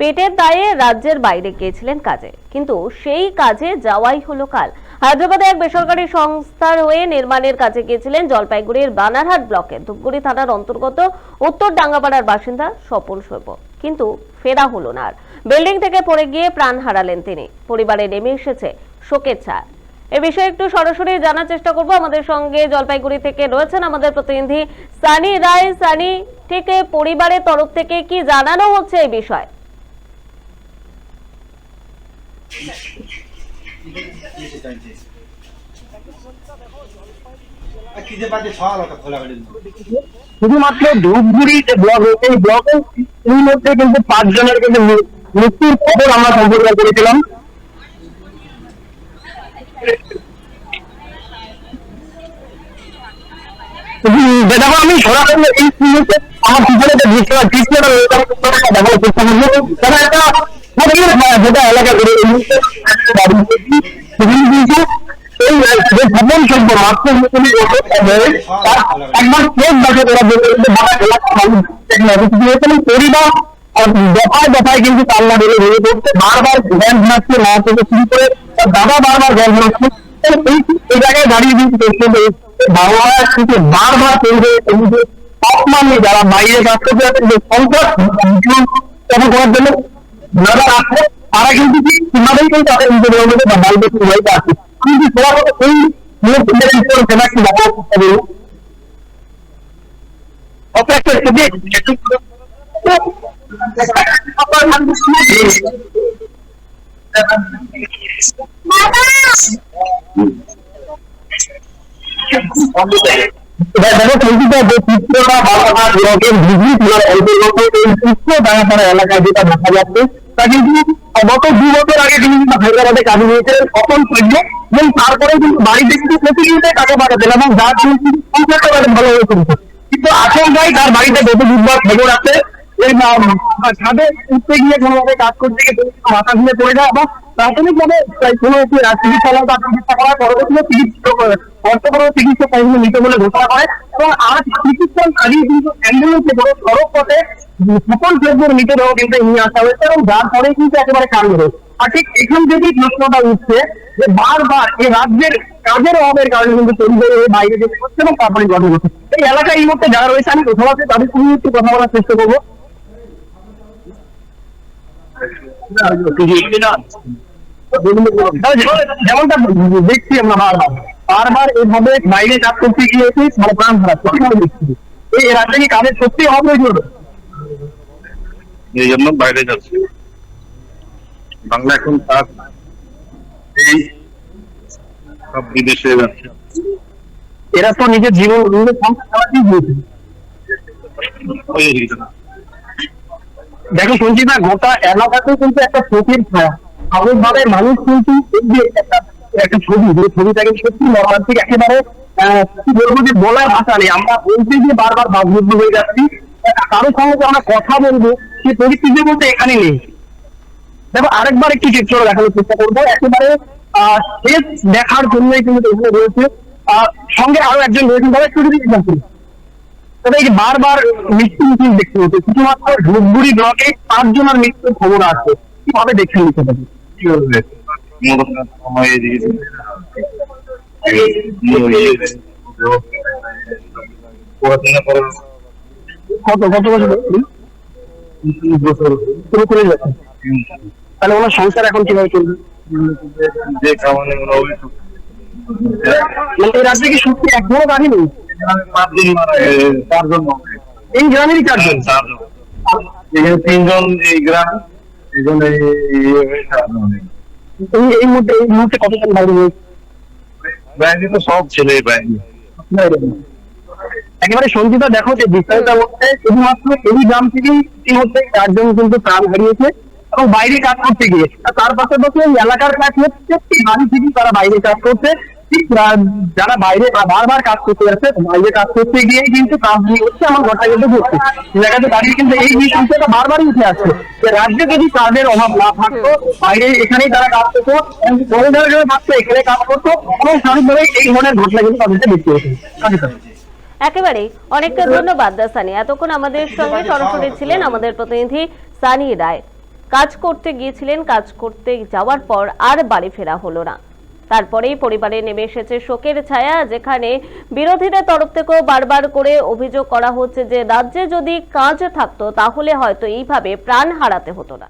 পেটের দায়ে রাজ্যের বাইরে গিয়েছিলেন কাজে। কিন্তু সেই কাজে যাওয়াই হলো কাল। হায়দ্রাবাদে এক বেসরকারি সংস্থার হয়ে নির্মাণের কাজে গিয়েছিলেন জলপাইগুড়ির বানারহাট ব্লকে। ধূপগুড়ি থানার অন্তর্গত উত্তর ডাঙ্গাপাড়ার বাসিন্দা স্বপন শৈব। কিন্তু ফেরা হলো না আর। বিল্ডিং থেকে পড়ে গিয়ে প্রাণ হারালেন তিনি। পরিবারে নেমে এসেছে শোকের ছায়া। এ বিষয়ে একটু সরাসরি জানার চেষ্টা করব। আমাদের সঙ্গে জলপাইগুড়ি থেকে রয়েছেন আমাদের প্রতিনিধি সানি রায়। সানি এ পরিবারের তরফ থেকে কি জানানো হচ্ছে এই বিষয়ে খিদে পাচ্ছে সকাল হতো খোলা বেড়ে শুধুমাত্র ধূপগুড়ি যে ব্লক রয়েছে, এই ব্লকে এই মধ্যে কিন্তু পাঁচ জনের কিন্তু মৃত্যুর খবর আমরা করেছিলাম। আমি সরাসরি আমার পিছনে যে দৃশ্যটা দৃশ্যটা রয়েছে, আমি তোমাকে দেখানোর চেষ্টা করব তারা একটা যেটা এলাকা করে এই দাদা জায়গায় দাঁড়িয়ে কিন্তু বাবা মায়ের বারবার পরিবেশ এমনিতে যারা বাইরে কাজ করতে যাচ্ছে যে জীবন করার জন্য যারা আছে তারা কিন্তু কিভাবেই কিন্তু তাদের নিজেদের মধ্যে বা বাইরে থেকে হয়ে আছে কিন্তু সবার এই মুহূর্তে সেটা একটু দেখার চেষ্টা করব অপেক্ষা করতে একটু এবার দেখো সংগীতা যে চিত্রটা বাবাঘাট ব্লকের বিজলি তোলার অন্তর্গত এই চিত্র ডাঙাপাড়া এলাকায় যেটা দেখা যাচ্ছে তা কিন্তু গত দু বছর আগে তিনি কিন্তু হায়দ্রাবাদে কাজে নিয়েছিলেন অপন সৈন্য এবং তারপরে কিন্তু বাড়িতে কিন্তু প্রতিনিয়ত কাজে পাঠাতেন এবং যার জন্য কিন্তু বেশ ভালো হয়ে চলছে কিন্তু আশঙ্কায় তার বাড়িতে গত বুধবার খবর আছে এই ছাদে উঠতে গিয়ে কোনোভাবে কাজ করতে গিয়ে মাথা ঘুরে পড়ে যায় এবং প্রাথমিকভাবে কোনো চিকিৎসা মৃত বলে ঘোষণা করে। এবং আজ চিকিৎসা চালিয়ে কিন্তু অ্যাম্বুলেন্সে করে সড়ক পথে সকল ফেব্রুয়ারি মৃতদেহ কিন্তু নিয়ে আসা হয়েছে এবং যার পরে কিন্তু একেবারে কাণ্ড হয়েছে। আর ঠিক এখান থেকেই প্রশ্নটা উঠছে যে বারবার এই রাজ্যের কাজের অভাবের কারণে কিন্তু পরিবারে বাইরে যেতে হচ্ছে এবং তারপরে গঠন হচ্ছে। এই এলাকায় এই মুহূর্তে যারা রয়েছে, আমি কোথাও আছে, তাদের সঙ্গে একটু কথা বলার চেষ্টা করব। যেমনটা দেখছি আমরা বারবার বারবার এভাবে বাইরে করতে গিয়েছি প্রাণ দেখছি এই রাজ্যে কি কাজের সত্যি এই জন্য বাইরে বাংলা এখন এই সব বিদেশে যাচ্ছে এরা তো নিজের জীবন। দেখো শুনছি না গোটা এলাকাতেই কিন্তু একটা ক্ষতির ছায়া স্বাভাবিকভাবে মানুষ কিন্তু একটা ছবি, যে ছবিটাকে সত্যি মর্মান্তিক একেবারে কি বলব যে বলার ভাষা নেই। আমরা বলতে গিয়ে বারবার ভাবযুদ্ধ হয়ে যাচ্ছি। কারোর সঙ্গে আমরা কথা বলব, সেই পরিস্থিতি বলতে এখানে নেই। দেখো, আরেকবার একটি চিত্র দেখানোর চেষ্টা করব। একেবারে শেষ দেখার জন্যই কিন্তু এখানে রয়েছে। সঙ্গে আরও একজন রয়েছেন। তারা একটু যদি তবে এই বারবার মৃত্যু মিছিল দেখতে হচ্ছে, শুধুমাত্র ধূপগুড়ি ব্লকে পাঁচজনের মৃত্যুর খবর আছে কীভাবে দেখে নিতে পারি কি মরণের সময় এদিকে পড়াশোনা করার কত কত তাহলে সংসার এখন কীভাবে চলবে? মনে হবে রাজ্যে কি সত্যি দিন মানে চারজন এই গ্রামেরই চারজন চারজন। এখানে তিনজন এই গ্রাম। এই এই মুহূর্তে এই মুহূর্তে কতজন বাইরে রয়েছে? বাইরে তো সব ছেলে বাইরে। একেবারে সঞ্চিতা দেখো যে বিস্তারিত মধ্যে শুধুমাত্র এই গ্রাম থেকেই ইতিমধ্যে চারজন কিন্তু প্রাণ হারিয়েছে এবং বাইরে কাজ করতে গিয়ে তার পাশাপাশি এলাকার কাজ হচ্ছে বাড়ি থেকে তারা বাইরে কাজ করছে। যারা বাইরে বারবার কাজ করতে যাচ্ছে, বাইরে কাজ করতে গিয়ে কিন্তু কাজ নিয়ে হচ্ছে আমার ঘটা কিন্তু ঘটছে জায়গাতে দাঁড়িয়ে কিন্তু এই সমস্যাটা বারবারই উঠে আসছে যে রাজ্যে যদি কাজের অভাব না থাকতো, বাইরে এখানেই তারা কাজ করতো কোনো ধরনের থাকতো, এখানে কাজ করতো এবং স্বাভাবিকভাবে এই ধরনের ঘটনা কিন্তু তাদেরকে দেখতে হতো একেবারেই। অনেকটা ধন্যবাদ সানি এতক্ষণ আমাদের সঙ্গে সরাসরি ছিলেন আমাদের প্রতিনিধি সানি রায়। কাজ করতে গিয়েছিলেন, কাজ করতে যাওয়ার পর আর বাড়ি ফেরা হলো না। তারপরেই পরিবারে নেমে এসেছে শোকের ছায়া, যেখানে বিরোধীদের তরফ থেকেও বারবার করে অভিযোগ করা হচ্ছে যে, রাজ্যে যদি কাজ থাকতো, তাহলে হয়তো এইভাবে প্রাণ হারাতে হতো না।